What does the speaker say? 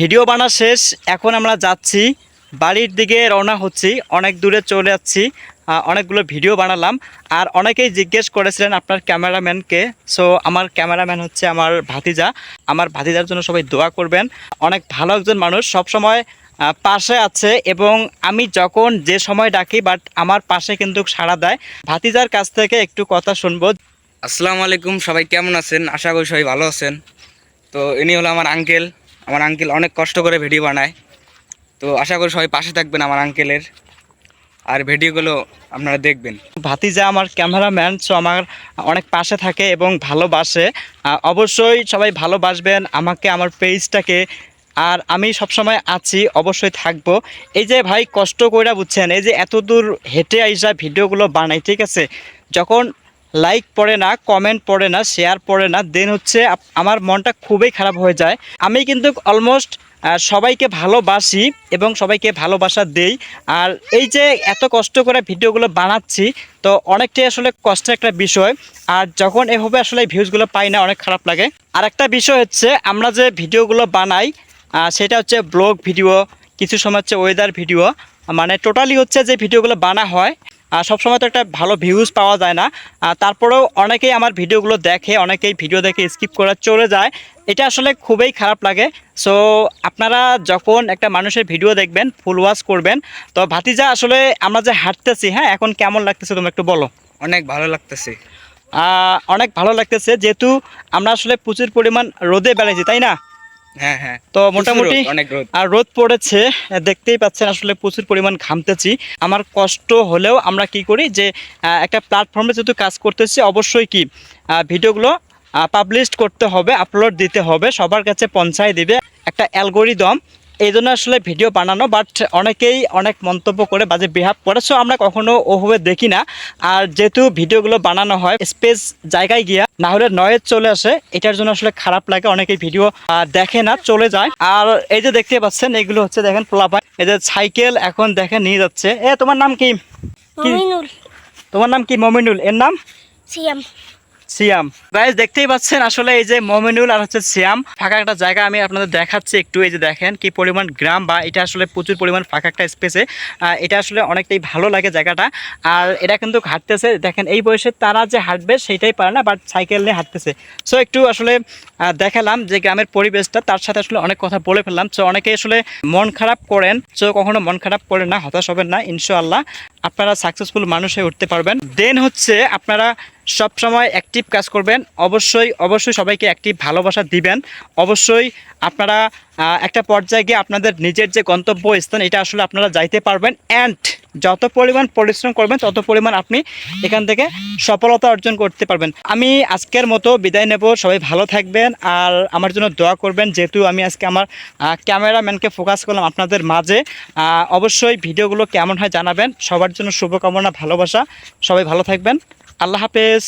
Video বানা শেষ। এখন আমরা যাচ্ছি, বাড়ির দিকে রওনা হচ্ছি, অনেক দূরে চলে যাচ্ছি অনেকগুলো ভিডিও বানালাম। আর অনেকেই জিজ্ঞেস করেছিলেন আপনার ক্যামেরাম্যানকে। সো আমার ক্যামেরাম্যান হচ্ছে আমার ভাতিজা। আমার ভাতিজার জন্য সবাই দোয়া করবেন। অনেক ভালো একজন মানুষ, সবসময় পাশে আছে এবং আমি যখন যে সময় ডাকি বাট আমার পাশে কিন্তু সাড়া দেয়। ভাতিজার কাছ থেকে একটু কথা শুনব। আসসালামু আলাইকুম, সবাই কেমন আছেন? আশা করি সবাই ভালো আছেন। তো ইনি হলো আমার আঙ্কেল আমার আঙ্কেল অনেক কষ্ট করে ভিডিও বানায়। তো আশা করি সবাই পাশে থাকবেন আমার আঙ্কেলের আর ভিডিওগুলো আপনারা দেখবেন। ভাতিজা আমার ক্যামেরাম্যান সো আমার অনেক পাশে থাকে এবং ভালোবাসে। অবশ্যই সবাই ভালোবাসবেন আমাকে, আমার পেজটাকে আর আমি সবসময় আছি, অবশ্যই থাকব। এই যে ভাই, কষ্ট কইরা বুঝছেন, এই যে এত দূর হেঁটে আইসা ভিডিওগুলো বানাই, ঠিক আছে? যখন লাইক পড়ে না কমেন্ট পড়ে না শেয়ার পড়ে না দেন হচ্ছে আমার মনটা খুবই খারাপ হয়ে যায়। আমি কিন্তু অলমোস্ট সবাইকে ভালোবাসি এবং সবাইকে ভালোবাসা দেই। আর এই যে এত কষ্ট করে ভিডিওগুলো বানাচ্ছি, তো অনেকটাই আসলে কষ্টের একটা বিষয়। আর যখন এভাবে আসলে ভিউজগুলো পাই না, অনেক খারাপ লাগে। আর একটা বিষয় হচ্ছে, আমরা যে ভিডিওগুলো বানাই সেটা হচ্ছে ব্লগ ভিডিও কিছু সময় হচ্ছে ওয়েদার ভিডিও মানে টোটালি হচ্ছে যে ভিডিওগুলো বানা হয় সবসময় তো একটা ভালো ভিউজ পাওয়া যায় না। তারপরেও অনেকেই আমার ভিডিওগুলো দেখে অনেকেই ভিডিও দেখে স্কিপ করে চলে যায়। এটা আসলে খুবই খারাপ লাগে। সো আপনারা যখন একটা মানুষের ভিডিও দেখবেন ফুল ওয়াচ করবেন তো ভাতিজা আসলে আমরা যে হাঁটতেছি হ্যাঁ এখন কেমন লাগতেছে তুমি একটু বলো? অনেক ভালো লাগতেছে। অনেক ভালো লাগতেছে যেহেতু আমরা আসলে প্রচুর পরিমাণ রোদে বেড়াইছি তাই না? হ্যাঁ হ্যাঁ। তো মোটামুটি রোদ, অনেক রোদ। আর রোদ পড়েছে দেখতেই পাচ্ছেন আসলে প্রচুর পরিমাণ ঘামতেছি। আমার কষ্ট হলেও আমরা কি করি যে একটা প্ল্যাটফর্মে যেহেতু কাজ করতেছি অবশ্যই কি ভিডিওগুলো পাবলিশ করতে হবে আপলোড দিতে হবে সবার কাছে পৌঁছায় দিবে। একটা অ্যালগোরিদম এই জন্য আসলে ভিডিও বানানো বাট অনেকেই অনেক মন্তব্য করে বাজে বিহাব করে সো আমরা কখনো ওভাবে দেখি না। আর যেহেতু ভিডিওগুলো বানানো হয় স্পেস জায়গায় গিয়া না হলে নয়েজ চলে আসে এটার জন্য আসলে খারাপ লাগে অনেকেই ভিডিও দেখে না চলে যায়। আর এই যে দেখতে পাচ্ছেন এগুলো হচ্ছে দেখেন পোলাপাই এই যে সাইকেল এখন দেখেন নিয়ে যাচ্ছে। এ তোমার নাম কি? কি? তোমার নাম কি? মমিনুল। এর নাম? সিয়াম। সিয়াম। গাইজ দেখতেই পাচ্ছেন আসলে এই যে মমিনুল আর হচ্ছে সিয়াম, ফাঁকা একটা জায়গা আমি আপনাদের দেখাচ্ছি একটু, এই যে দেখেন কি পরিমাণ গ্রাম বা এটা আসলে প্রচুর পরিমাণ ফাঁকা একটা স্পেসে এটা আসলে অনেকটাই ভালো লাগে জায়গাটা। আর এটা কিন্তু হাঁটতেছে দেখেন এই বয়সে তারা যে হাঁটবে সেইটাই পারে না বাট সাইকেল নিয়ে হাঁটতেছে। সো একটু আসলে দেখালাম যে গ্রামের পরিবেশটা, তার সাথে আসলে অনেক কথা বলে ফেললাম। সো অনেকে আসলে মন খারাপ করেন সো কখনো মন খারাপ করেন না, হতাশ হবেন না, ইনশাআল্লাহ। আপনারা সাকসেসফুল মানুষ হয়ে উঠতে পারবেন। দেন হচ্ছে আপনারা সব সময় অ্যাক্টিভ কাজ করবেন। অবশ্যই অবশ্যই সবাইকে অ্যাক্টিভ ভালোবাসা দিবেন। অবশ্যই আপনারা একটা পর্যায়ে গিয়ে আপনাদের নিজের যে গন্তব্য স্থান এটা আসলে আপনারা যাইতে পারবেন। অ্যান্ড যত পরিমাণ পরিশ্রম করবেন, তত পরিমাণ আপনি এখান থেকে সফলতা অর্জন করতে পারবেন। আমি আজকের মতো বিদায় নেব। সবাই ভালো থাকবেন আর আমার জন্য দোয়া করবেন, যেহেতু আমি আজকে আমার ক্যামেরাম্যানকে ফোকাস করলাম আপনাদের মাঝে। অবশ্যই ভিডিওগুলো কেমন হয় জানাবেন। সবার জন্য শুভকামনা, ভালোবাসা। সবাই ভালো থাকবেন। আল্লাহ হাফেজ।